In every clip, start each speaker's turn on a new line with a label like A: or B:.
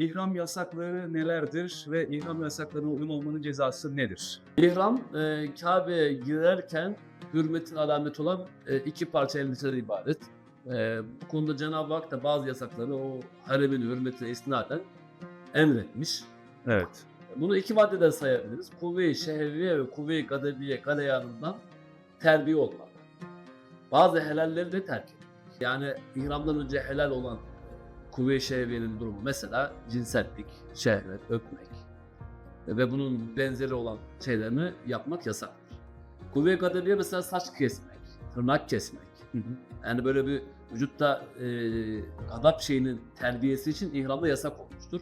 A: İhram yasakları nelerdir ve ihram yasaklarına uymamanın cezası nedir?
B: İhram e, Kabe'ye girerken hürmetin alameti olan e, iki parça elbiseden ibaret. E, bu konuda Cenab-ı Hak da bazı yasakları o haremin hürmetine istinaden emretmiş.
A: Evet.
B: Bunu iki maddeden sayabiliriz. Kuvve-i şehviye ve kuvve-i gadebiye galeyanından terbiye olmak. Bazı helalleri de terk etmek. Yani ihramdan önce helal olan kuvve-i şehviyenin durumu mesela cinsellik, şehvet, öpmek ve bunun benzeri olan şeylerini yapmak yasaktır. Kuvve-i gadebiye mesela saç kesmek, tırnak kesmek. Yani böyle bir vücutta e, gadap şeyinin terbiyesi için ihramda yasak olmuştur.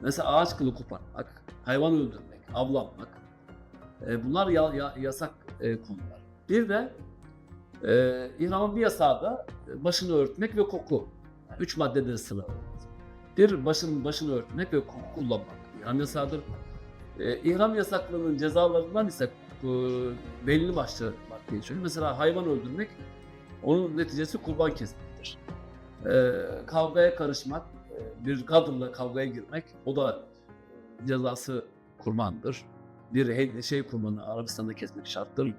B: Mesela ağaç kılı koparmak, hayvan öldürmek, avlanmak. E, bunlar ya- ya- yasak e, konular. Bir de e, ihramın bir yasağı da başını örtmek ve koku. Üç maddede sıraladı. Bir, başın başını örtmek ve koku kullanmak. İhram yasağıdır. E, ihram yasaklarının cezalarından ise e, belli başlı madde geçiyor. Mesela hayvan öldürmek onun neticesi kurban kesmektir. E, kavgaya karışmak, e, bir kadınla kavgaya girmek o da cezası kurbandır. Bir şey kurbanı Arabistan'da kesmek şarttır.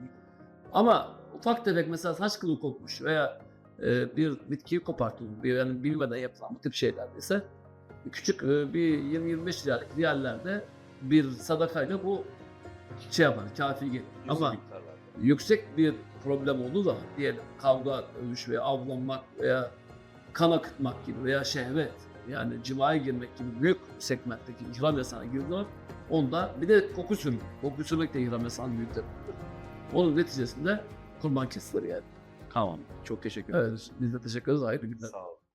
B: Ama ufak tefek mesela saç kılı kopmuş veya e, bir bitkiyi kopartılmış, bir yani bilmeden yapılan bu tip şeyler ise küçük e, bir 20-25 liralık riyallerde bir sadakayla bu şey yapar, kafi gelir. Ama yüksek bir problem olduğu zaman diyelim kavga, dövüş veya avlanmak veya kan akıtmak gibi veya şehvet yani cimaya girmek gibi büyük segmentteki ihram yasağına girdiler. Onda bir de koku sürmek. Koku sürmek de ihram yasağının büyük. Onun neticesinde kurban kesilir yani.
A: Tamam. Çok teşekkür ederim.
B: Evet, biz de teşekkür ederiz. Hayırlı günler.
A: Sağ olun.